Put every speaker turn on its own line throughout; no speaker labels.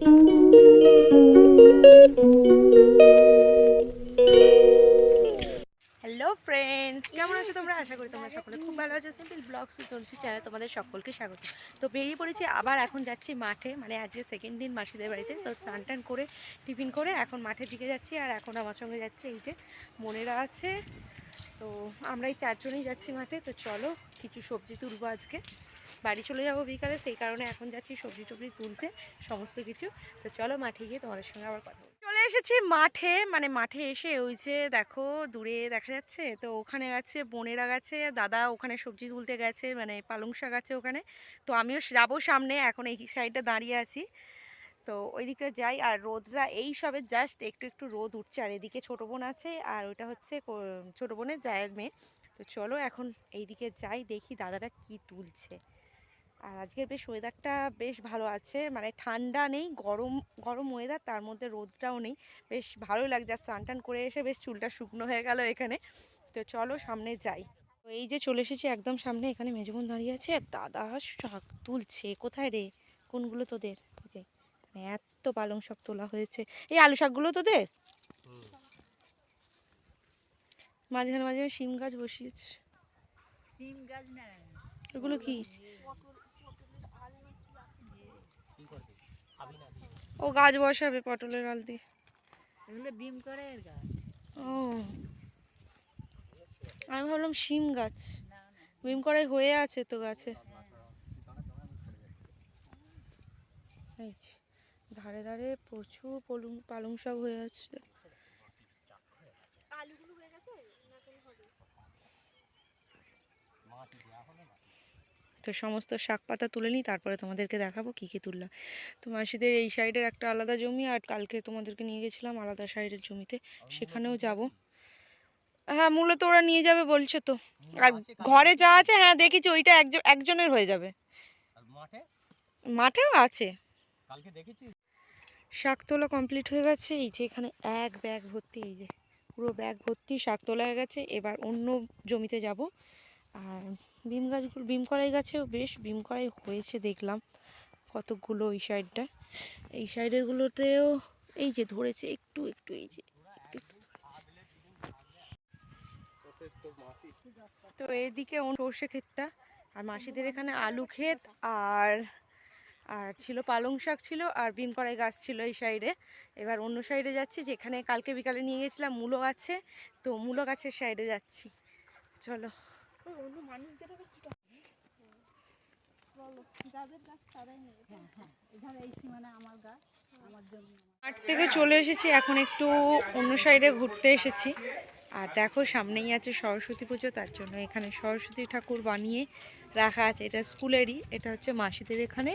Hello friends কেমন আছো তোমরা? আশা করি তোমরা সকলে খুব ভালো আছো। সিম্পল ব্লগ সুতন্ত্রী চ্যানেল তোমাদের সকলকে স্বাগত। তো বেরিয়ে পড়েছি, আবার এখন যাচ্ছি মাঠে। মানে আজকে সেকেন্ড দিন মাসিদের বাড়িতে। তো স্নান টান করে, টিফিন করে এখন মাঠের দিকে যাচ্ছি। আর এখন আমার সঙ্গে যাচ্ছে এই যে মনেরা আছে। তো আমরা এই চারজনেই যাচ্ছি মাঠে। তো চলো, কিছু সবজি তুলবো আজকে। বাড়ি চলে যাব বিকালে, সেই কারণে এখন যাচ্ছি সবজি টবজি তুলতে, সমস্ত কিছু। তো চলো মাঠে গিয়ে তোমাদের সঙ্গে আবার কথা চলে এসেছি মাঠে মানে মাঠে এসে ওই যে দেখো, দূরে দেখা যাচ্ছে, তো ওখানে গেছে বোনেরা গেছে, দাদা ওখানে সবজি তুলতে গেছে মানে পালং শাক আছে ওখানে। তো আমিও যাব সামনে, এখন এই সাইডটা দাঁড়িয়ে আছি। তো ওই দিকটা যাই, আর রোদরা এই সবে জাস্ট একটু একটু রোদ উঠছে, আর এদিকে ছোটো বোন আছে, আর ওটা হচ্ছে ছোটো বোনের জায়ের মেয়ে। তো চলো এখন এইদিকে যাই, দেখি দাদারা কি তুলছে। আর আজকের বেশ ওয়েদারটা বেশ ভালো আছে। মানে ঠান্ডা নেই গরম গরম ওয়েদার তার মধ্যে রোদটাও নেই। বেশ ভালো লাগছে আর স্নান টান করে এসে বেশ চুলটা শুকনো হয়ে গেল এখানে। তো চলো সামনে যাই। তো এই যে চলে এসেছি একদম সামনে এখানে মেজবোন দাঁড়িয়ে আছে। আর দাদা শাক তুলছে কোথায় রে? কোনগুলো তোদের? যে মানে এত পালং শাক তোলা হয়েছে। এই আলু শাকগুলো তোদের? মাঝখানে মাঝখানে শিম গাছ বসিয়েছে।
সিম গাছ না।
এগুলো কি? ও গাছ বসাবে পটলের আল দিয়ে
এগুলো বিম করে এর গাছ।
ও। আমি ভাবলাম শিম গাছ। বিম করাই হয়ে আছে তো গাছে। ধারে ধারে প্রচুর পলুং পালং শাক হয়ে আছে। তো সমস্ত শাক পাতা তুলে নিই তারপরে তোমাদেরকে দেখাবো কী কী তুললাম। তো মাসিদের এই সাইডের একটা আলাদা জমি আর কালকে তোমাদেরকে নিয়ে গেছিলাম আলাদা সাইডের জমিতে। সেখানেও যাব। হ্যাঁ মূলত ওরা নিয়ে যাবে বলছে তো। আর ঘরে যা আছে হ্যাঁ দেখেছি ওইটা একজন একজনের হয়ে যাবে। মাঠেও আছে।
দেখেছি?
শাক তোলা কমপ্লিট হয়ে গেছে। এই যে এখানে এক ব্যাগ ভর্তি এই যে পুরো ব্যাগ ভর্তি শাক তোলা হয়ে গেছে। এবার অন্য জমিতে যাব। আর বিম গাছগুলো বিম কড়াই গাছেও বেশ, বিম কড়াই হয়েছে দেখলাম কতগুলো ওই সাইডটা এই সাইডেরগুলোতেও এই যে ধরেছে, একটু একটু, এই যে। তো এদিকে সর্ষে ক্ষেতটা, আর মাসিদের এখানে আলু ক্ষেত, আর আর ছিল পালং শাক ছিল, আর বিম কড়াই গাছ ছিল এই সাইডে এবার অন্য সাইডে যাচ্ছি, যেখানে কালকে বিকালে নিয়ে গেছিলাম মূলো গাছে, তো মূলো গাছের সাইডে যাচ্ছি। চলো।
এখানে এই সীমানা আমার গাছ
মাঠ থেকে চলে এসেছি এখন একটু অন্য সাইডে ঘুরতে এসেছি। আর দেখো সামনেই আছে সরস্বতী পুজো তার জন্য এখানে সরস্বতী ঠাকুর বানিয়ে রাখা আছে। এটা স্কুলেরই এটা হচ্ছে মাসিদের এখানে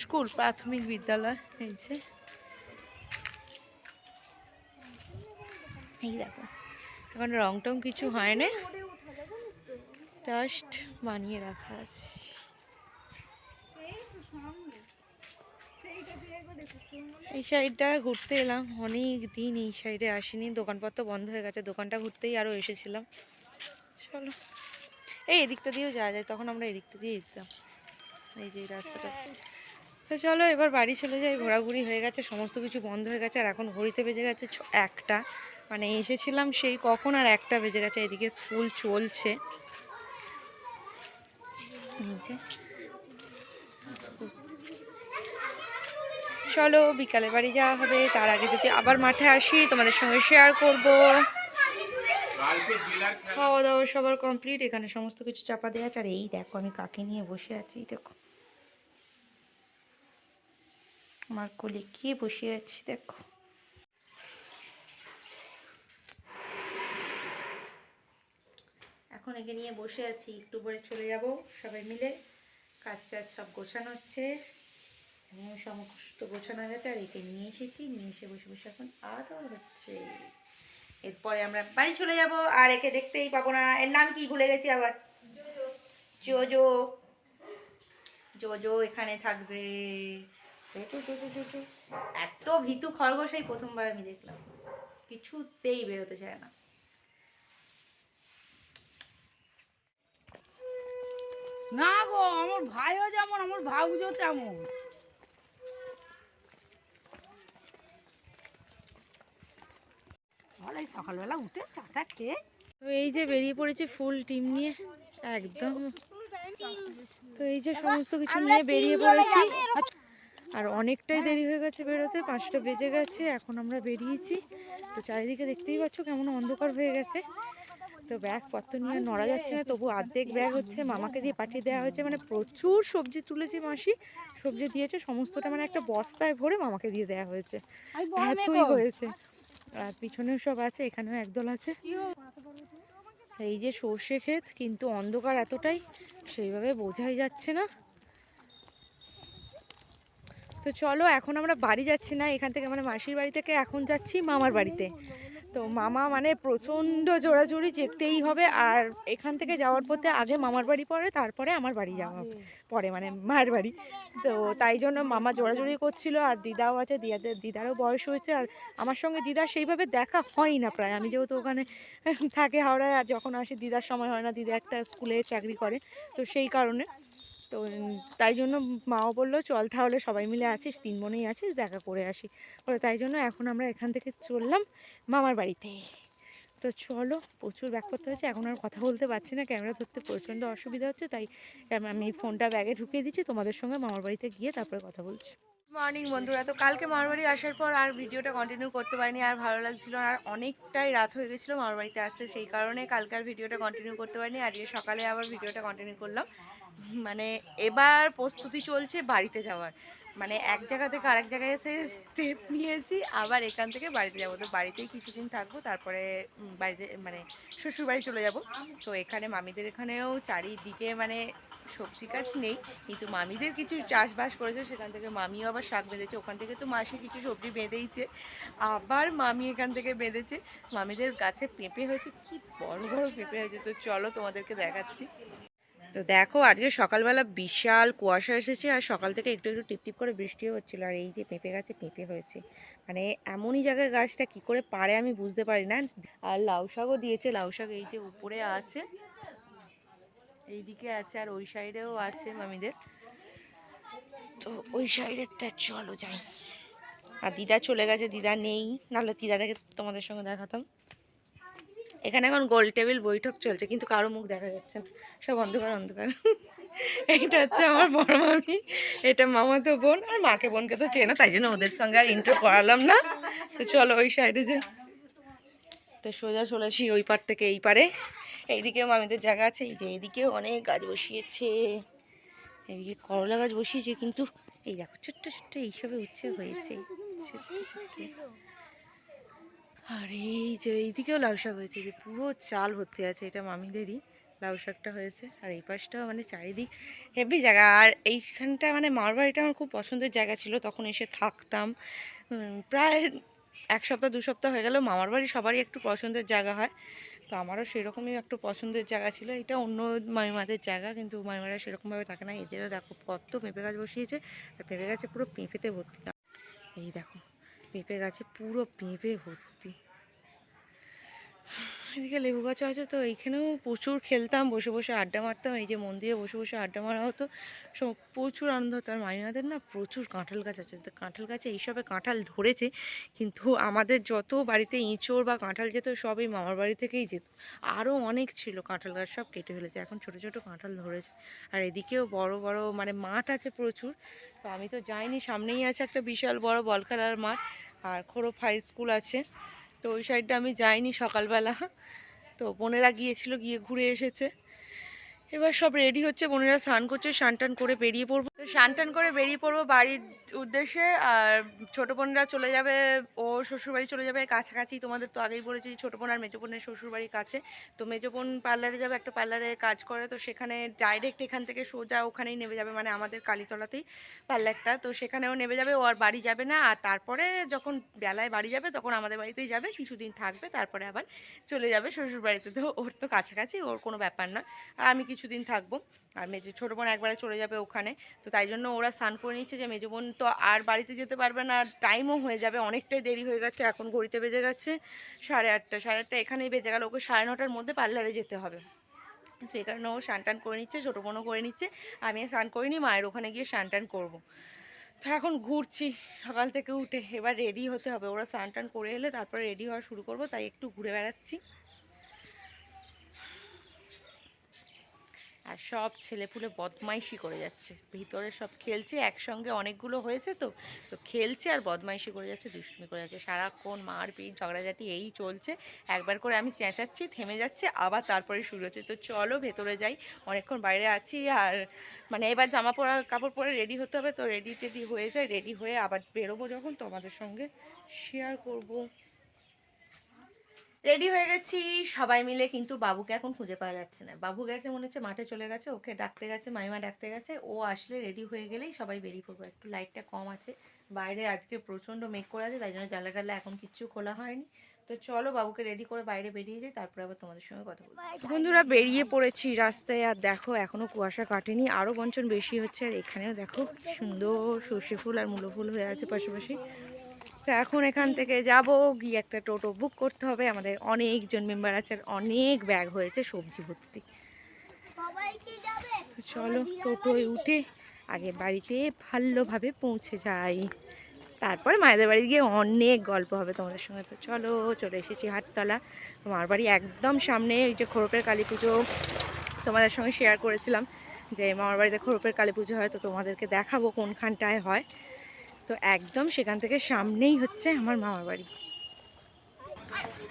স্কুল প্রাথমিক বিদ্যালয় এই যে। এই দেখো এখন রং টং কিছু হয় না। জাস্ট বানিয়ে রাখা আছে। এই সাইডটা ঘুরতে এলাম, অনেক দিন এই সাইডে আসিনি, দোকানপত্র বন্ধ হয়ে গেছে, দোকানটা ঘুরতেই আরও এসেছিলাম। চলো। এই এদিকটা দিয়েও যাওয়া যায়, তখন আমরা এদিকটা দিয়ে যেতাম। এই যে রাস্তাটা। তো চলো, এবার বাড়ি চলে যাই, ঘোরাঘুরি হয়ে গেছে, সমস্ত কিছু বন্ধ হয়ে গেছে, আর এখন ঘড়িতে বেজে গেছে একটা মানে এসেছিলাম সেই কখন আর একটা বেজে গেছে, এদিকে স্কুল চলছে। যে। চলো বিকালে বাড়ি যাওয়া হবে। তার আগে যদি আবার মাঠে আসি তোমাদের সঙ্গে শেয়ার করব। খাওয়া দাওয়া সবার কমপ্লিট এখানে সমস্ত কিছু চাপা দেওয়া আছে। আর এই দেখো আমি কাকে নিয়ে বসে আছি দেখো। আমার কোলে কে বসে আছি দেখো। এখন একে নিয়ে বসে আছি, একটু পরে চলে যাব সবাই মিলে। কাজ টাজ সব গোছানো হচ্ছে। সমস্ত গোছানো গেছে, আর একে নিয়ে এসেছি, নিয়ে এসে বসে বসে এখন আদর হচ্ছে। এরপরে আমরা বাড়ি চলে যাব, আর একে দেখতেই পাবো না। এর নাম কি ভুলে গেছি আবার? জোজো। জোজো এখানে থাকবে। এত ভীতু খরগোশ, এই প্রথমবার আমি দেখলাম। কিছুতেই বেরোতে চায় না।
না গো আমার ভাইও যেমন আমার ভাউজও তেমন। সকালবেলা উঠে চাটা খেয়ে।
তো এই যে বেরিয়ে পড়েছে ফুল টিম নিয়ে একদম। তো এই যে সমস্ত কিছু নিয়ে বেরিয়ে পড়েছি। আর অনেকটাই দেরি হয়ে গেছে বেরোতে পাঁচটা বেজে গেছে এখন আমরা বেরিয়েছি। তো চারিদিকে দেখতেই পাচ্ছ কেমন অন্ধকার হয়ে গেছে। তো ব্যাগ পত্র নিয়ে নড়া যাচ্ছে না তবু অর্ধেক ব্যাগ হচ্ছে মামাকে দিয়ে পাঠিয়ে দেওয়া হয়েছে মানে প্রচুর সবজি তুলেছে মাসি। সবজি দিয়েছে সমস্তটা মানে একটা বস্তায় ভরে মামাকে দিয়ে দেওয়া হয়েছে। এতই হয়েছে। আর পিছনেও সব আছে এখানেও একদল আছে। এই যে সর্ষে ক্ষেত কিন্তু অন্ধকার এতটাই সেইভাবে বোঝাই যাচ্ছে না। তো চলো এখন আমরা বাড়ি যাচ্ছি না এখান থেকে মানে মাসির বাড়ি থেকে এখন যাচ্ছি মামার বাড়িতে। তো মামা মানে প্রচণ্ড জোড়াজুড়ি যেতেই হবে আর এখান থেকে যাওয়ার পথে আগে মামার বাড়ি পড়ে তারপরে আমার বাড়ি যাওয়া পরে মানে মায়ের বাড়ি। তো তাই জন্য মামা জোড়াজুড়ি করছিল আর দিদাও আছে দিদাদের দিদারও বয়স হয়েছে আর আমার সঙ্গে দিদার সেইভাবে দেখা হয় না প্রায়। আমি যেহেতু ওখানে থাকে হাওড়ায় আর যখন আসি দিদার সময় হয় না দিদা একটা স্কুলে চাকরি করে তো সেই কারণে। তো তাই জন্য মাও বলল, চল তাহলে সবাই মিলে আছিস, তিন বোনেই আছিস, দেখা করে আসি। বলে, তাই জন্য এখন আমরা এখান থেকে চললাম মামার বাড়িতে। তো চলো, প্রচুর ব্যাক করতে হচ্ছে এখন আর কথা বলতে পারছি না, ক্যামেরা ধরতে প্রচণ্ড অসুবিধা হচ্ছে, তাই আমি ফোনটা ব্যাগে ঢুকিয়ে দিচ্ছি, তোমাদের সঙ্গে মামার বাড়িতে গিয়ে তারপরে কথা বলছি। মর্নিং বন্ধুরা, তো কালকে মামার বাড়ি আসার পর আর ভিডিওটা কন্টিনিউ করতে পারিনি, আর ভালো লাগছিল আর অনেকটাই রাত হয়ে গেছিল মামার বাড়িতে আসতে, সেই কারণে কালকে আর ভিডিওটা কন্টিনিউ করতে পারিনি, আজকে সকালে আবার ভিডিওটা কন্টিনিউ করলাম। মানে এবার প্রস্তুতি চলছে বাড়িতে যাওয়ার। মানে এক জায়গা থেকে আরেক জায়গায় এসে স্টেপ নিয়েছি, আবার এখান থেকে বাড়িতে যাব। তো বাড়িতেই কিছুদিন থাকব, তারপরে বাড়িতে মানে শ্বশুর বাড়ি চলে যাব। তো এখানে মামিদের এখানেও চারিদিকে মানে সবজি গাছ নেই, কিন্তু মামিদের কিছু চাষবাস করেছে, সেখান থেকে মামিও আবার শাক বেঁধেছে। ওখান থেকে তো মাসি কিছু সবজি বেঁধেইছে, আবার মামি এখান থেকে বেঁধেছে। মামিদের গাছে পেঁপে হয়েছে, কি বড় বড় পেঁপে হয়েছে। তো চলো তোমাদেরকে দেখাচ্ছি। তো দেখো আজকে সকালবেলা বিশাল কুয়াশা এসেছে আর সকাল থেকে একটু একটু টিপটিপ করে বৃষ্টিও হচ্ছিল আর এই যে পেঁপে গাছে পেঁপে হয়েছে। মানে এমনই জায়গায় গাছটা কি করে পারে আমি বুঝতে পারি না। আর লাউ শাকও দিয়েছে, লাউ শাক এই যে উপরে আছে, এইদিকে আছে আর ওই সাইডেও আছে মামিদের। তো ওই সাইডেরটা চলো যাই। আর দিদা চলে গেছে, দিদা নেই, নাহলে দিদাকে তোমাদের সঙ্গে দেখাতাম। এখানে এখন গোল টেবিল বৈঠক চলছে, কিন্তু কারও মুখ দেখা যাচ্ছে না। সব অন্ধকার অন্ধকার। এইটা হচ্ছে আমার বড় মামি, এটা মামাতো বোন, আর মাকে বোনকে তো চেনো, তাই জন্য ওদের সঙ্গে আর ইন্টার করালাম না। তো চলো ওই সাইডে যে তো সোজা চলেছি ওই পার থেকে এই পারে। এইদিকেও মামিদের জায়গা আছে, এই যে এইদিকেও অনেক গাছ বসিয়েছে। এইদিকে করলা গাছ বসিয়েছে, কিন্তু এই দেখো, ছোট্ট ছোট্ট এইসবে উচ্ছে হয়েছে। ছোট্ট ছোট্ট। আর এই যে এইদিকেও লাউ শাক হয়েছে যে পুরো চাল ভর্তি আছে, এটা মামিদেরই লাউ শাকটা হয়েছে। আর এই পাশটাও মানে চারিদিক হেভি জায়গা। আর এইখানটা মানে মামার বাড়িটা আমার খুব পছন্দের জায়গা ছিল, তখন এসে থাকতাম। প্রায় এক সপ্তাহ, দু সপ্তাহ হয়ে গেল মামার বাড়ি সবারই একটু পছন্দের জায়গা হয়। তো আমারও সেরকমই একটু পছন্দের জায়গা ছিল। এটা অন্য মামিমাদের জায়গা, কিন্তু মামিমারা সেরকমভাবে থাকে না। এদেরও দেখো কত পেঁপে গাছ বসিয়েছে, আর পেঁপে গাছে পুরো পেঁপেতে ভর্তি। এই দেখো, পেঁপে গাছে পুরো পেঁপে ভর্তি। এদিকে লেবু গাছ আছে তো এইখানেও প্রচুর খেলতাম, বসে বসে আড্ডা মারতাম। এই যে মন্দিরে বসে বসে আড্ডা মারা হতো। সব প্রচুর আনন্দ হতো। আর মামিমাদের না প্রচুর কাঁঠাল গাছ আছে। তো কাঁঠাল গাছে এইসবে কাঁঠাল ধরেছে, কিন্তু আমাদের যত বাড়িতে ইঁচড় বা কাঁঠাল যেত, সবই মামার বাড়ি থেকেই যেত। আরও অনেক ছিল কাঁঠাল গাছ, সব কেটে ফেলেছে। এখন ছোট ছোট কাঁঠাল ধরেছে। আর এদিকেও বড় বড় মানে মাঠ আছে প্রচুর। তো আমি তো যাইনি, সামনেই আছে একটা বিশাল বড় বল খেলার মাঠ। আর খোরপ হাই স্কুল আছে। তো ওই সাইডটা আমি যাইনি সকালবেলা। তো বোনেরা গিয়েছিল, গিয়ে ঘুরে এসেছে। এবার সব রেডি হচ্ছে, বোনেরা স্নান করছে স্নান টান করে বেরিয়ে পড়ব। তো টান করে বেরিয়ে পড়ব বাড়ির উদ্দেশ্যে। আর ছোটো বোনরা চলে যাবে, ও শ্বশুরবাড়ি চলে যাবে কাছাকাছি। তোমাদের তো আগেই বলেছি ছোটো বোন আর মেজো বোনের শ্বশুরবাড়ির কাছে। তো মেজো বোন পার্লারে যাবে, একটা পার্লারে কাজ করে। তো সেখানে ডাইরেক্ট এখান থেকে সোজা ওখানেই নেমে যাবে মানে আমাদের কালীতলাতেই পার্লারটা। তো সেখানেও নেমে যাবে, ও আর বাড়ি যাবে না। আর তারপরে যখন বেলায় বাড়ি যাবে, তখন আমাদের বাড়িতেই যাবে। কিছুদিন থাকবে, তারপরে আবার চলে যাবে শ্বশুর বাড়িতে তো ওর তো কাছাকাছি, ওর কোনো ব্যাপার না। আর আমি কিছুদিন থাকব। আর মেজো, ছোটো বোন একবারে চলে যাবে ওখানে। তো তাই জন্য ওরা স্নান করে নিচ্ছে যে মেজো বোন তো আর বাড়িতে যেতে পারবে না টাইমও হয়ে যাবে, অনেকটাই দেরি হয়ে গেছে, এখন ঘড়িতে বেজে গেছে সাড়ে আটটা সাড়ে আটটা এখানেই বেজে গেল, ওকে সাড়ে নটার মধ্যে পার্লারে যেতে হবে। সেই কারণে ও স্নান টান করে নিচ্ছে, ছোটো বোনও করে নিচ্ছে আমি স্নান করিনি মায়ের ওখানে গিয়ে স্নান টান করব। তো এখন ঘুরছি, সকাল থেকে উঠে এবার রেডি হতে হবে, ওরা স্নান টান করে এলে তারপরে রেডি হওয়া শুরু করব, তাই একটু ঘুরে বেড়াচ্ছি। আর সব ছেলেপুলে বদমাইশি করে যাচ্ছে। ভিতরে সব খেলছে, একসঙ্গে অনেকগুলো হয়েছে তো। তো খেলছে আর বদমাইশি করে যাচ্ছে, দুষ্টুমি করে যাচ্ছে। সারাক্ষণ মারপিট, ঝগড়াঝাটি এই চলছে। একবার করে আমি চেঁচাচ্ছি, থেমে যাচ্ছে, আবার তারপরে শুরু হচ্ছে। তো চলো ভেতরে যাই। অনেকক্ষণ বাইরে আছি আর মানে এবার জামা পরা, কাপড় পরে রেডি হতে হবে। তো রেডি টেডি হয়ে যায় রেডি হয়ে আবার বেরোবো যখন তোমাদের সঙ্গে শেয়ার করব। রেডি হয়ে গেছি। সবাই মিলে কিন্তু বাবুকে এখন খুঁজে পাওয়া যাচ্ছে না। বাবু গেছে, মনে হচ্ছে মাঠে চলে গেছে, ওকে ডাকতে গেছে, মাইমা ডাকতে গেছে। ও আসলে রেডি হয়ে গেলেই সবাই বেরিয়ে পড়ব। একটু লাইটটা কম আছে। বাইরে আজকে প্রচণ্ড মেঘ করে আছে, তাই জন্য জানলা টালা এখন কিচ্ছু খোলা হয়নি। তো চলো বাবুকে রেডি করে বাইরে বেরিয়ে যাই, তারপরে আবার তোমাদের সঙ্গে কথা বলব। বন্ধুরা, বেরিয়ে পড়েছি রাস্তায়, আর দেখো এখনও কুয়াশা কাটেনি। আরও বঞ্চন বেশি হচ্ছে, আর এখানেও দেখো সুন্দর সর্ষে ফুল আর মূলো ফুল হয়ে আছে পাশাপাশি। তো এখন এখান থেকে যাব গিয়ে একটা টোটো বুক করতে হবে। আমাদের অনেকজন মেম্বার আছে আর অনেক ব্যাগ হয়েছে সবজি ভর্তি। তো চলো টোটোয় উঠে আগে বাড়িতে ভালোভাবে পৌঁছে যাই। তারপরে মায়েদের বাড়ি গিয়ে অনেক গল্প হবে তোমাদের সঙ্গে। তো চলো চলে এসেছি হাটতলা। তোমার বাড়ি একদম সামনে ওই যে খোরপের কালী পুজো তোমাদের সঙ্গে শেয়ার করেছিলাম যে মামার বাড়িতে খোরপের কালী পুজো হয় তো তোমাদেরকে দেখাবো কোনখানটায় হয়। তো একদম সেখান থেকে সামনেই হচ্ছে আমার মামার বাড়ি।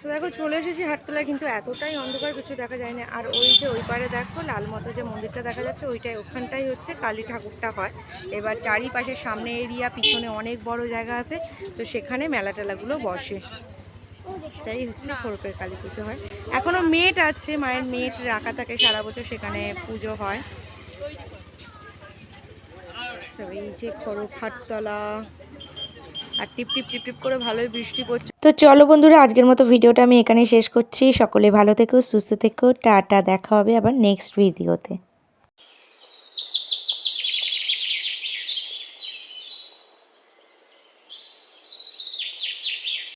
তো দেখো, চলে এসেছি হাটতলায়, কিন্তু এতটাই অন্ধকার কিছু দেখা যায় না আর ওই যে ওই পারে দেখো, লাল মতো যে মন্দিরটা দেখা যাচ্ছে, ওইটাই ওখানটাই হচ্ছে কালী ঠাকুরটা হয়। এবার চারিপাশে সামনে এরিয়া, পিছনে অনেক বড় জায়গা আছে, তো সেখানে মেলা টেলাগুলো বসে। তাই হচ্ছে খোরপের কালী পুজো হয়। এখনও মেট আছে, মায়ের মেট রাখা থাকে, সারা বছর সেখানে পুজো হয়। আর টিপ টিপ টিপ টিপ করে ভালোই বৃষ্টি পড়ছে।
তো চলো বন্ধুরা, আজকের মতো ভিডিওটা আমি এখানে শেষ করছি। সকলে ভালো থেকো, সুস্থ থেকো। টাটা, দেখা হবে আবার নেক্সট ভিডিওতে